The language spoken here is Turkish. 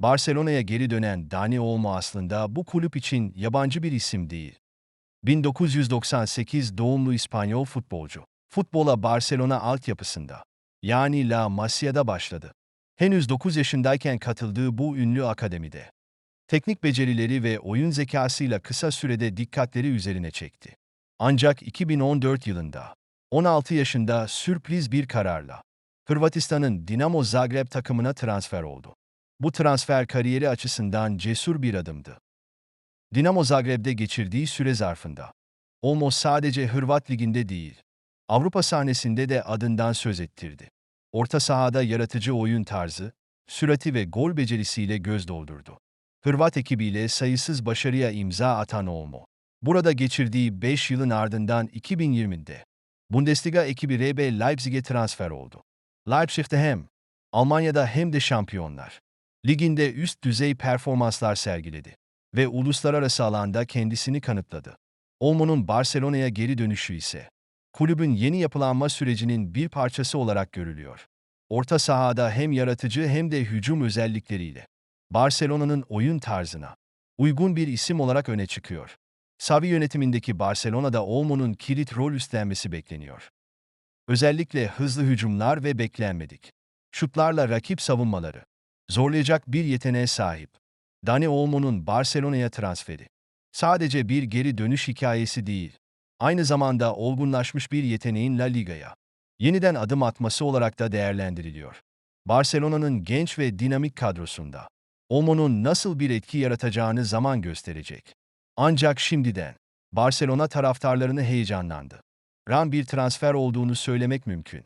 Barcelona'ya geri dönen Dani Olmo aslında bu kulüp için yabancı bir isim değil. 1998 doğumlu İspanyol futbolcu. Futbola Barcelona altyapısında, yani La Masia'da başladı. Henüz 9 yaşındayken katıldığı bu ünlü akademide. Teknik becerileri ve oyun zekasıyla kısa sürede dikkatleri üzerine çekti. Ancak 2014 yılında, 16 yaşında sürpriz bir kararla, Hırvatistan'ın Dinamo Zagreb takımına transfer oldu. Bu transfer kariyeri açısından cesur bir adımdı. Dinamo Zagreb'de geçirdiği süre zarfında, Olmo sadece Hırvat Ligi'nde değil, Avrupa sahnesinde de adından söz ettirdi. Orta sahada yaratıcı oyun tarzı, sürati ve gol becerisiyle göz doldurdu. Hırvat ekibiyle sayısız başarıya imza atan Olmo. Burada geçirdiği 5 yılın ardından 2020'de Bundesliga ekibi RB Leipzig'e transfer oldu. Leipzig'te hem Almanya'da hem de şampiyonlar. Liginde üst düzey performanslar sergiledi ve uluslararası alanda kendisini kanıtladı. Olmo'nun Barcelona'ya geri dönüşü ise kulübün yeni yapılanma sürecinin bir parçası olarak görülüyor. Orta sahada hem yaratıcı hem de hücum özellikleriyle Barcelona'nın oyun tarzına uygun bir isim olarak öne çıkıyor. Xavi yönetimindeki Barcelona'da Olmo'nun kilit rol üstlenmesi bekleniyor. Özellikle hızlı hücumlar ve beklenmedik. Şutlarla rakip savunmaları zorlayacak bir yeteneğe sahip. Dani Olmo'nun Barcelona'ya transferi sadece bir geri dönüş hikayesi değil, aynı zamanda olgunlaşmış bir yeteneğin La Liga'ya yeniden adım atması olarak da değerlendiriliyor. Barcelona'nın genç ve dinamik kadrosunda Olmo'nun nasıl bir etki yaratacağını zaman gösterecek. Ancak şimdiden Barcelona taraftarlarını heyecanlandı. Ran bir transfer olduğunu söylemek mümkün.